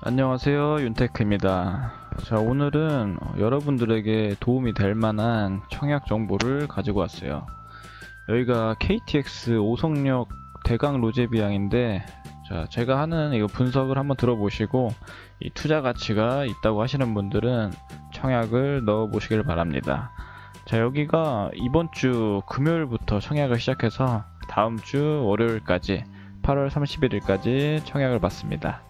안녕하세요 윤테크입니다. 자 오늘은 어, 여러분들에게 도움이 될 만한 청약 정보를 가지고 왔어요. 여기가 KTX 오송역 대강 로제비앙인데 자 제가 하는 이거 분석을 한번 들어보시고 이 투자 가치가 있다고 하시는 분들은 청약을 넣어 보시길 바랍니다. 자 여기가 이번 주 금요일부터 청약을 시작해서 다음 주 월요일까지 8월 31일까지 청약을 받습니다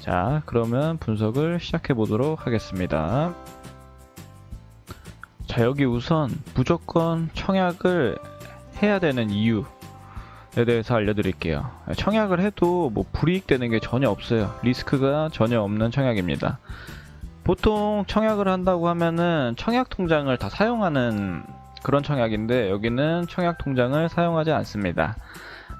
자, 그러면 분석을 시작해 보도록 하겠습니다. 자, 여기 우선 무조건 청약을 해야 되는 이유 에 대해서 알려드릴게요. 청약을 해도 뭐 불이익 되는 게 전혀 없어요. 리스크가 전혀 없는 청약입니다. 보통 청약을 한다고 하면은 청약 통장을 다 사용하는 그런 청약인데 여기는 청약 통장을 사용하지 않습니다.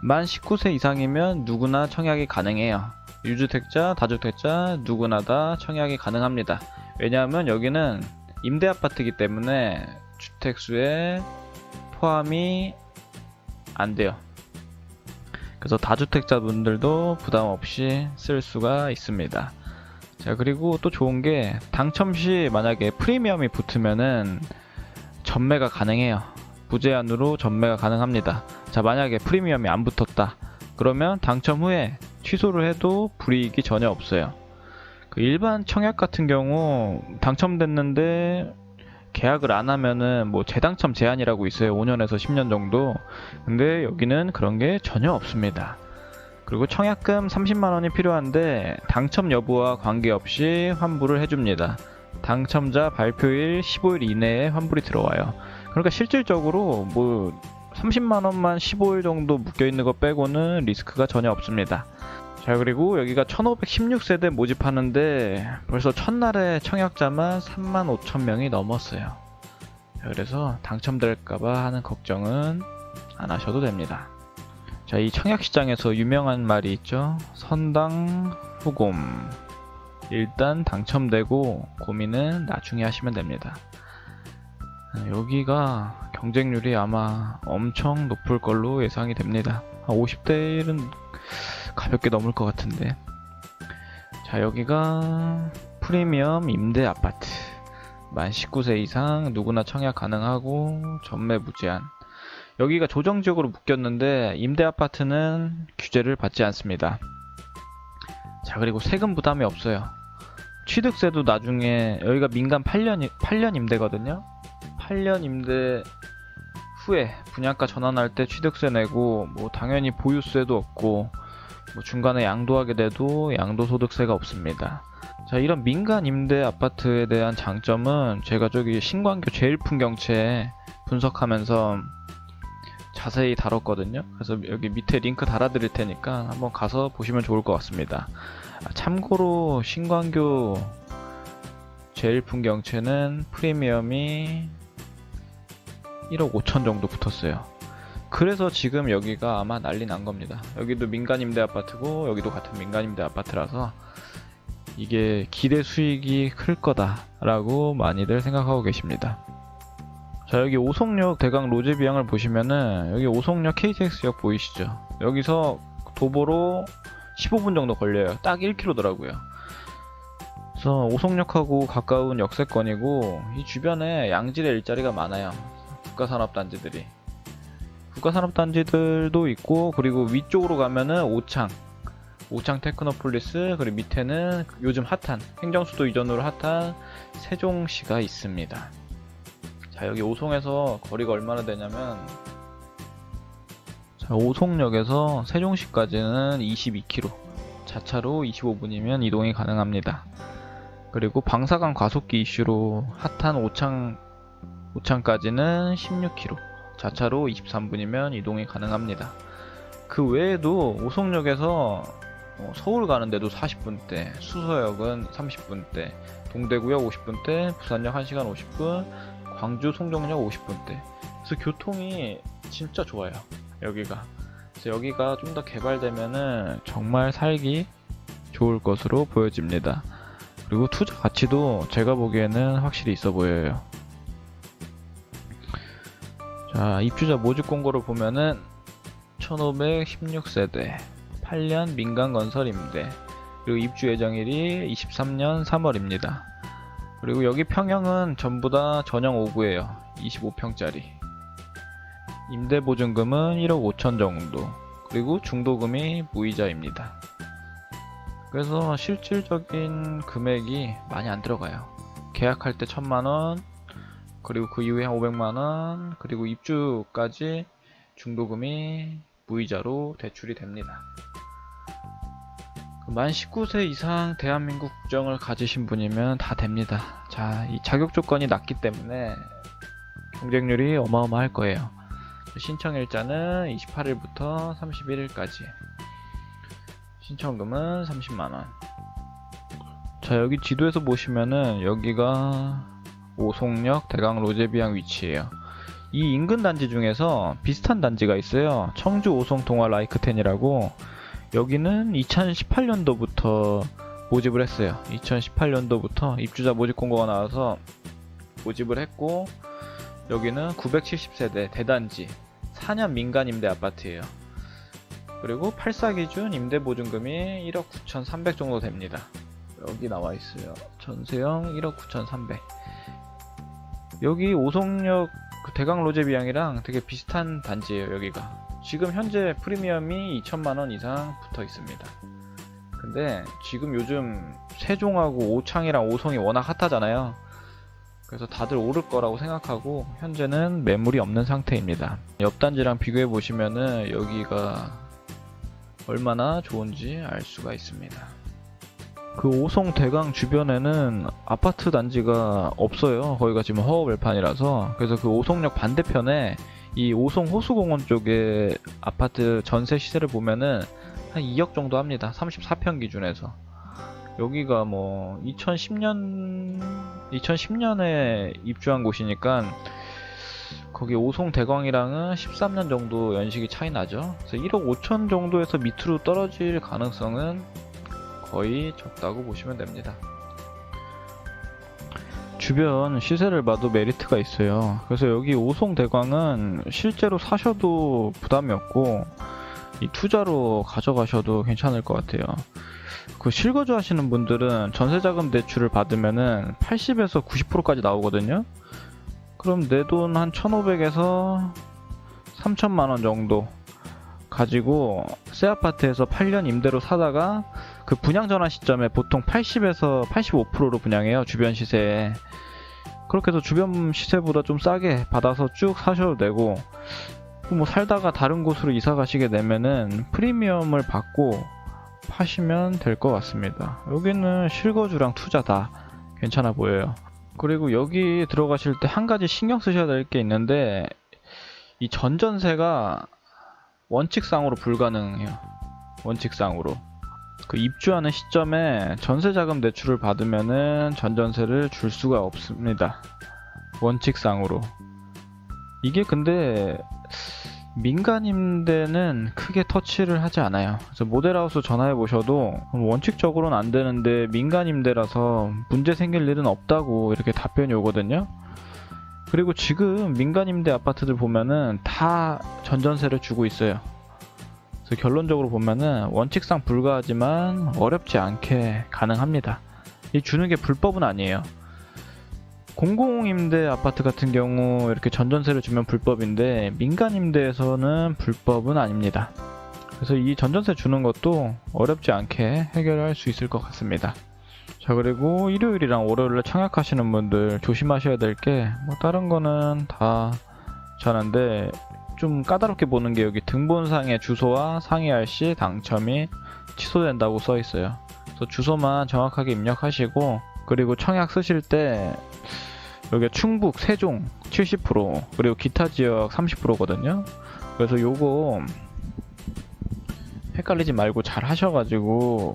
만 19세 이상이면 누구나 청약이 가능해요. 유주택자, 다주택자 누구나 다 청약이 가능합니다. 왜냐하면 여기는 임대 아파트이기 때문에 주택수에 포함이 안 돼요. 그래서 다주택자분들도 부담 없이 쓸 수가 있습니다. 자, 그리고 또 좋은 게 당첨 시 만약에 프리미엄이 붙으면은 전매가 가능해요. 무제한으로 전매가 가능합니다. 자, 만약에 프리미엄이 안 붙었다. 그러면 당첨 후에 취소를 해도 불이익이 전혀 없어요. 그 일반 청약 같은 경우 당첨됐는데 계약을 안 하면은 뭐 재당첨 제한이라고 있어요. 5년에서 10년 정도. 근데 여기는 그런 게 전혀 없습니다. 그리고 청약금 30만 원이 필요한데 당첨 여부와 관계없이 환불을 해줍니다. 당첨자 발표일 15일 이내에 환불이 들어와요. 그러니까 실질적으로 뭐 30만 원만 15일 정도 묶여 있는 거 빼고는 리스크가 전혀 없습니다. 자 그리고 여기가 1516세대 모집하는데 벌써 첫날에 청약자만 3만 5천 명이 넘었어요. 자, 그래서 당첨될까봐 하는 걱정은 안 하셔도 됩니다. 자, 이 청약시장에서 유명한 말이 있죠. 선당 후곰. 일단 당첨되고 고민은 나중에 하시면 됩니다. 여기가 경쟁률이 아마 엄청 높을 걸로 예상이 됩니다. 한 50대 1은 가볍게 넘을 것 같은데. 자, 여기가 프리미엄 임대 아파트. 만 19세 이상 누구나 청약 가능하고 전매 무제한. 여기가 조정 지역으로 묶였는데 임대 아파트는 규제를 받지 않습니다. 자, 그리고 세금 부담이 없어요. 취득세도 나중에 여기가 민간 8년 8년 임대거든요. 8년 임대 후에 분양가 전환할 때 취득세 내고 뭐 당연히 보유세도 없고 뭐 중간에 양도하게 돼도 양도소득세가 없습니다. 자 이런 민간 임대 아파트에 대한 장점은 제가 저기 신광교 제일 풍경채 분석하면서 자세히 다뤘거든요. 그래서 여기 밑에 링크 달아드릴 테니까 한번 가서 보시면 좋을 것 같습니다. 아, 참고로 신광교 제일 풍경채는 프리미엄이 1억 5천 정도 붙었어요. 그래서 지금 여기가 아마 난리 난 겁니다. 여기도 민간 임대 아파트고 여기도 같은 민간 임대 아파트라서 이게 기대 수익이 클 거다라고 많이들 생각하고 계십니다. 자 여기 오송역 대강 로제비앙을 보시면은 여기 오송역 KTX역 보이시죠? 여기서 도보로 15분 정도 걸려요. 딱 1km더라고요. 그래서 오송역하고 가까운 역세권이고 이 주변에 양질의 일자리가 많아요. 국가산업단지들이. 국가산업단지들도 있고 그리고 위쪽으로 가면은 오창. 오창 테크노폴리스 그리고 밑에는 요즘 핫한 행정수도 이전으로 핫한 세종시가 있습니다. 자 여기 오송에서 거리가 얼마나 되냐면 자 오송역에서 세종시까지는 22km 자차로 25분이면 이동이 가능합니다. 그리고 방사강 과속기 이슈로 핫한 오창 오창까지는 16km 자차로 23분이면 이동이 가능합니다. 그 외에도 오송역에서 어, 서울 가는데도 40분대, 수서역은 30분대, 동대구역 50분대, 부산역 1시간 50분, 광주 송정역 50분대. 그래서 교통이 진짜 좋아요. 여기가. 그래서 여기가 좀 더 개발되면은 정말 살기 좋을 것으로 보여집니다. 그리고 투자 가치도 제가 보기에는 확실히 있어 보여요. 자, 입주자 모집 공고를 보면은 1516세대, 8년 민간 건설 임대, 그리고 입주 예정일이 23년 3월입니다. 그리고 여기 평형은 전부 다 전용 5구예요. 25평짜리. 임대 보증금은 1억 5천 정도. 그리고 중도금이 무이자입니다. 그래서 실질적인 금액이 많이 안 들어가요. 계약할 때 천만 원, 그리고 그 이후에 한 500만 원, 그리고 입주까지 중도금이 무이자로 대출이 됩니다. 그만 19세 이상 대한민국 국정을 가지신 분이면 다 됩니다. 자, 이 자격 조건이 낮기 때문에 경쟁률이 어마어마할 거예요. 신청일자는 28일부터 31일까지. 신청금은 30만원. 자, 여기 지도에서 보시면은 여기가 오송역 대강 로제비앙 위치예요. 이 인근 단지 중에서 비슷한 단지가 있어요. 청주 오송 동화 라이크텐이라고 여기는 2018년도부터 모집을 했어요. 2018년도부터 입주자 모집 공고가 나와서 모집을 했고 여기는 970세대 대단지 4년 민간 임대 아파트예요. 그리고 84 기준 임대 보증금이 1억 9,300 정도 됩니다. 여기 나와 있어요. 전세형 1억 9,300. 여기 오송역 그 대강 로제비앙이랑 되게 비슷한 단지예요, 여기가. 지금 현재 프리미엄이 2천만 원 이상 붙어 있습니다. 근데 지금 요즘 세종하고 오창이랑 오송이 워낙 핫하잖아요. 그래서 다들 오를 거라고 생각하고 현재는 매물이 없는 상태입니다. 옆 단지랑 비교해 보시면은 여기가 얼마나 좋은지 알 수가 있습니다. 그 오송 대강 주변에는 아파트 단지가 없어요. 거기가 지금 허허벌판이라서 그래서 그 오송역 반대편에 이 오송 호수공원 쪽에 아파트 전세 시세를 보면은 한 2억 정도 합니다. 34평 기준에서. 여기가 뭐 2010년 2010년에 입주한 곳이니까 거기 오송 대광이랑은 13년 정도 연식이 차이 나죠. 그래서 1억 5천 정도에서 밑으로 떨어질 가능성은 거의 적다고 보시면 됩니다. 주변 시세를 봐도 메리트가 있어요. 그래서 여기 오송 대광은 실제로 사셔도 부담이 없고 이 투자로 가져가셔도 괜찮을 것 같아요. 그 실거주 하시는 분들은 전세자금 대출을 받으면은 80에서 90%까지 나오거든요. 그럼 내 돈 한 1,500에서 3천만 원 정도 가지고 새 아파트에서 8년 임대로 사다가 그 분양 전환 시점에 보통 80에서 85%로 분양해요 주변 시세에 그렇게 해서 주변 시세보다 좀 싸게 받아서 쭉 사셔도 되고 뭐 살다가 다른 곳으로 이사 가시게 되면은 프리미엄을 받고 파시면 될 것 같습니다 여기는 실거주랑 투자 다 괜찮아 보여요 그리고 여기 들어가실 때 한 가지 신경 쓰셔야 될 게 있는데 이 전전세가 원칙상으로 불가능해요. 원칙상으로. 그 입주하는 시점에 전세자금 대출을 받으면은 전전세를 줄 수가 없습니다. 원칙상으로. 이게 근데 민간 임대는 크게 터치를 하지 않아요. 그래서 모델하우스 전화해 보셔도 원칙적으로는 안 되는데 민간 임대라서 문제 생길 일은 없다고 이렇게 답변이 오거든요. 그리고 지금 민간 임대 아파트들 보면은 다 전전세를 주고 있어요. 그래서 결론적으로 보면은 원칙상 불가하지만 어렵지 않게 가능합니다. 이 주는 게 불법은 아니에요. 공공임대 아파트 같은 경우 이렇게 전전세를 주면 불법인데 민간임대에서는 불법은 아닙니다. 그래서 이 전전세 주는 것도 어렵지 않게 해결할 수 있을 것 같습니다. 자 그리고 일요일이랑 월요일에 청약하시는 분들 조심하셔야 될 게 뭐 다른 거는 다 자는데 좀 까다롭게 보는 게 여기 등본상의 주소와 상의할 시 당첨이 취소된다고 써 있어요. 그래서 주소만 정확하게 입력하시고 그리고 청약 쓰실 때 여기 충북, 세종 70% 그리고 기타 지역 30%거든요. 그래서 요거 헷갈리지 말고 잘 하셔가지고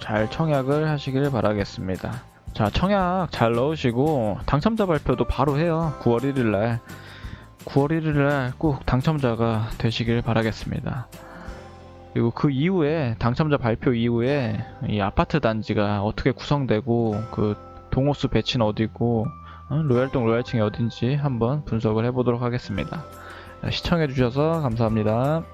잘 청약을 하시길 바라겠습니다. 자, 청약 잘 넣으시고 당첨자 발표도 바로 해요. 9월 1일 날. 9월 1일 날 꼭 당첨자가 되시길 바라겠습니다. 그리고 그 이후에 당첨자 발표 이후에 이 아파트 단지가 어떻게 구성되고 그 동호수 배치는 어디고 어, 로얄동 로얄층이 어딘지 한번 분석을 해보도록 하겠습니다. 시청해주셔서 감사합니다.